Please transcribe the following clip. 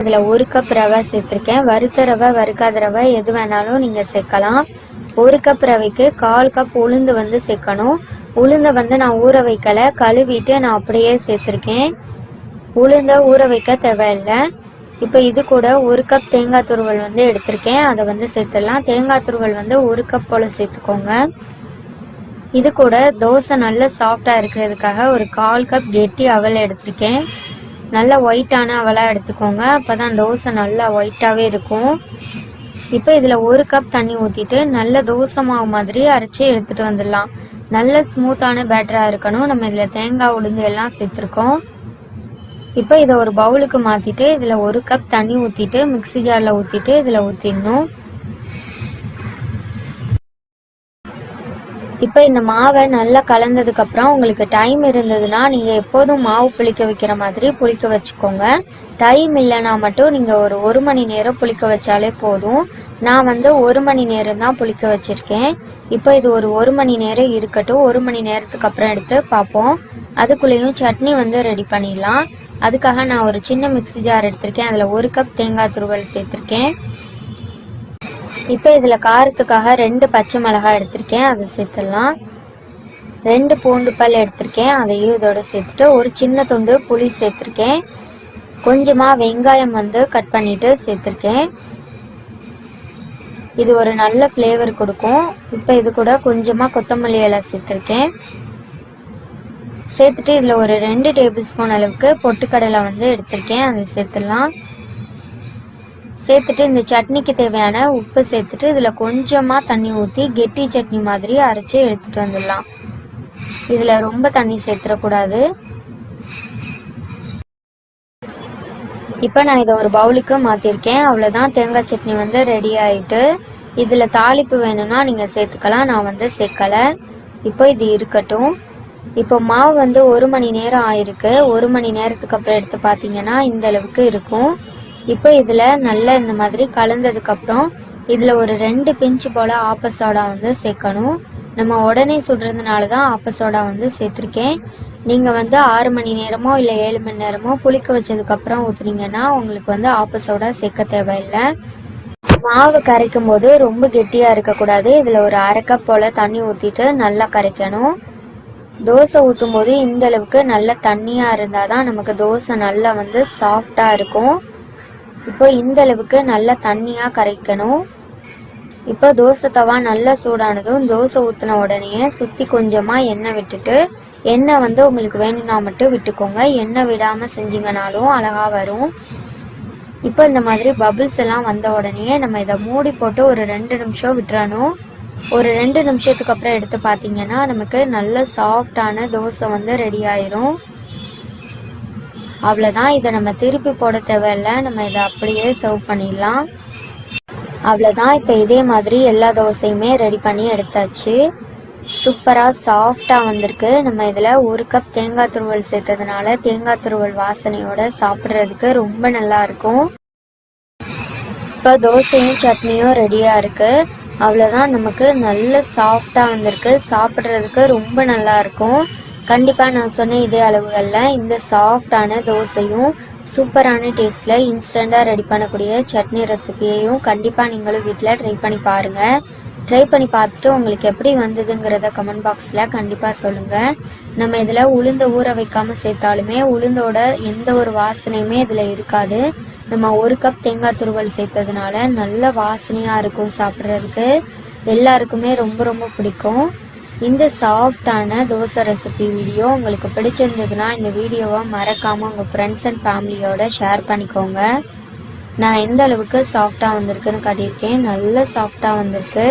இதில் ஒரு கப் ரவை சேர்த்துருக்கேன். வறுத்த ரவை வறுக்காத ரவை எது வேணாலும் நீங்கள் சேர்க்கலாம். ஒரு கப் ரவைக்கு கால் கப் உளுந்து வந்து சேர்க்கணும். உளுந்தை வந்து நான் ஊற வைக்கல. கழுவிட்டு நான் அப்படியே சேர்த்துருக்கேன். உளுந்தை ஊற வைக்க தேவையில்லை. இப்போ இது கூட ஒரு கப் தேங்காய் துருவல் வந்து எடுத்திருக்கேன். அதை வந்து சேர்த்துடலாம். தேங்காய் துருவல் வந்து ஒரு கப் போல் சேர்த்துக்கோங்க. இது கூட தோசை நல்ல சாஃப்டாக இருக்கிறதுக்காக ஒரு கால் கப் கெட்டி அவல் எடுத்திருக்கேன். நல்லா ஒயிட்டான அவலாக எடுத்துக்கோங்க. அப்போ தான் தோசை நல்லா ஒயிட்டாகவே இருக்கும். இப்போ இதில் ஒரு கப் தண்ணி ஊற்றிட்டு நல்ல தோசை மாவு மாதிரி அரைச்சி எடுத்துகிட்டு வந்துடலாம். நல்ல ஸ்மூத்தான பேட்டராக இருக்கணும். நம்ம இதில் தேங்காய் உளுந்து எல்லாம் சேர்த்துருக்கோம். இப்போ இதை ஒரு பவுலுக்கு மாற்றிட்டு இதில் ஒரு கப் தண்ணி ஊற்றிட்டு மிக்ஸி ஜாரில் ஊற்றிட்டு இதில் ஊற்றிடணும் இப்போ இந்த மாவை நல்லா கலந்ததுக்கு அப்புறம் உங்களுக்கு டைம் இருந்ததுன்னா நீங்கள் எப்போதும் மாவு புளிக்க வைக்கிற மாதிரி புளிக்க வச்சுக்கோங்க. டைம் இல்லைன்னா மட்டும் நீங்கள் ஒரு ஒரு மணி நேரம் புளிக்க வச்சாலே போதும். நான் வந்து ஒரு மணி நேரம் தான் புளிக்க வச்சுருக்கேன். இப்போ இது ஒரு ஒரு மணி நேரம் இருக்கட்டும். ஒரு மணி நேரத்துக்கு அப்புறம் எடுத்து பார்ப்போம். அதுக்குள்ளேயும் சட்னி வந்து ரெடி பண்ணிடலாம். அதுக்காக நான் ஒரு சின்ன மிக்ஸி ஜார் எடுத்திருக்கேன். அதில் ஒரு கப் தேங்காய் துருவல் சேர்த்துருக்கேன். இப்போ இதில் காரத்துக்காக ரெண்டு பச்சை மிளகாய் எடுத்திருக்கேன். அதை சேர்த்துடலாம். ரெண்டு பூண்டு பல் எடுத்திருக்கேன். அதையும் இதோட சேர்த்துட்டு ஒரு சின்ன துண்டு புளி சேர்த்துருக்கேன். கொஞ்சமாக வெங்காயம் வந்து கட் பண்ணிவிட்டு சேர்த்துருக்கேன். இது ஒரு நல்ல ஃப்ளேவர் கொடுக்கும். இப்போ இது கூட கொஞ்சமாக கொத்தமல்லி இலை சேர்த்துருக்கேன். சேர்த்துட்டு இதில் ஒரு ரெண்டு டேபிள் ஸ்பூன் அளவுக்கு பொட்டுக்கடலை வந்து எடுத்திருக்கேன். அதை சேர்த்துடலாம். சேர்த்துட்டு இந்த சட்னிக்கு தேவையான உப்பு சேர்த்துட்டு இதில் கொஞ்சமாக தண்ணி ஊற்றி கெட்டி சட்னி மாதிரி அரைச்சி எடுத்துகிட்டு வந்துடலாம். இதில் ரொம்ப தண்ணி சேர்த்துடக்கூடாது. இப்போ நான் இதை ஒரு பவுலுக்கு மாற்றிருக்கேன் அவ்வளோதான் தேங்காய் சட்னி வந்து ரெடி ஆகிட்டு இதில் தாளிப்பு வேணும்னா நீங்கள் சேர்த்துக்கலாம். நான் வந்து சேர்க்கலை. இப்போ இது இருக்கட்டும். இப்போ மாவு வந்து ஒரு மணி நேரம் ஆயிருக்கு. ஒரு மணி நேரத்துக்கு அப்புறம் எடுத்து பார்த்தீங்கன்னா இந்த அளவுக்கு இருக்கும். இப்போ இதில் நல்லா இந்த மாதிரி கலந்ததுக்கப்புறம் இதில் ஒரு ரெண்டு பிஞ்சு போல் ஆப்ப சோடா வந்து சேர்க்கணும். நம்ம உடனே சுடுறதுனால தான் ஆப்ப சோடா வந்து சேர்த்துருக்கேன். நீங்கள் வந்து ஆறு மணி நேரமோ இல்லை ஏழு மணி நேரமோ புளிக்க வச்சதுக்கப்புறம் ஊற்றுனீங்கன்னா உங்களுக்கு வந்து ஆப்ப சோடா சேர்க்க தேவையில்லை. மாவு கரைக்கும் போது ரொம்ப கெட்டியாக இருக்கக்கூடாது இதில் ஒரு அரை கப் போல் தண்ணி ஊற்றிட்டு நல்லா கரைக்கணும். தோசை ஊற்றும் போது இந்த அளவுக்கு நல்ல தண்ணியாக இருந்தால் தான் நமக்கு தோசை நல்லா வந்து சாஃப்டாக இருக்கும். இப்போ இந்த அளவுக்கு நல்லா தண்ணியாக கரைக்கணும். இப்போ தோசை தவா நல்லா சூடானதும் தோசை ஊற்றின உடனே சுற்றி கொஞ்சமாக எண்ணெய் விட்டுட்டு எண்ணெய் வந்து உங்களுக்கு வேணும்னா மட்டும் விட்டுக்கோங்க. எண்ணெய் விடாமல் செஞ்சீங்கனாலும் அழகாக வரும். இப்போ இந்த மாதிரி பபுள்ஸ் எல்லாம் வந்த உடனே நம்ம இதை மூடி போட்டு ஒரு ரெண்டு நிமிஷம் விட்டுறணும். ஒரு ரெண்டு நிமிஷத்துக்கு அப்புறம் எடுத்து பார்த்தீங்கன்னா நமக்கு நல்ல சாஃப்டான தோசை வந்து ரெடி ஆயிரும். அவ்வளோதான் இதை நம்ம திருப்பி போட தேவையில்ல. நம்ம இதை அப்படியே சர்வ் பண்ணிடலாம். அவ்வளோதான் இப்போ இதே மாதிரி எல்லா தோசையுமே ரெடி பண்ணி எடுத்தாச்சு. சூப்பராக சாஃப்டாக வந்திருக்கு. நம்ம இதில் ஒரு கப் தேங்காய் துருவல் சேர்த்ததுனால தேங்காய் துருவல் வாசனையோட சாப்பிட்றதுக்கு ரொம்ப நல்லா இருக்கும். இப்போ தோசையும் சட்னியும் ரெடியாக இருக்குது அவ்வளோதான் நமக்கு நல்ல சாஃப்டாக வந்திருக்கு. சாப்பிட்றதுக்கு ரொம்ப நல்லா இருக்கும். கண்டிப்பாக நான் சொன்ன இதே அளவுகளில் இந்த சாஃப்டான தோசையும் சூப்பரான டேஸ்ட்டில் இன்ஸ்டண்ட்டாக ரெடி பண்ணக்கூடிய சட்னி ரெசிபியையும் கண்டிப்பாக நீங்களும் வீட்டில் ட்ரை பண்ணி பாருங்கள் ட்ரை பண்ணி பார்த்துட்டு உங்களுக்கு எப்படி வந்ததுங்கிறத கமெண்ட் பாக்ஸில் கண்டிப்பாக சொல்லுங்கள் நம்ம இதில் உளுந்த ஊற வைக்காமல் சேர்த்தாலுமே உளுந்தோட எந்த ஒரு வாசனையுமே இதில் இருக்காது. நம்ம ஒரு கப் தேங்காய் துருவல் சேர்த்ததுனால நல்ல வாசனையாக இருக்கும் சாப்பிட்றதுக்கு. எல்லாருக்குமே ரொம்ப ரொம்ப பிடிக்கும். இந்த சாஃப்டான தோசை ரெசிபி வீடியோ உங்களுக்கு பிடிச்சிருந்ததுன்னா இந்த வீடியோவை மறக்காமல் உங்கள் ஃப்ரெண்ட்ஸ் அண்ட் ஃபேமிலியோட ஷேர் பண்ணிக்கோங்க. நான் எந்த அளவுக்கு சாஃப்டாக வந்திருக்குன்னு காட்டியிருக்கேன். நல்ல சாஃப்டாக வந்திருக்கு.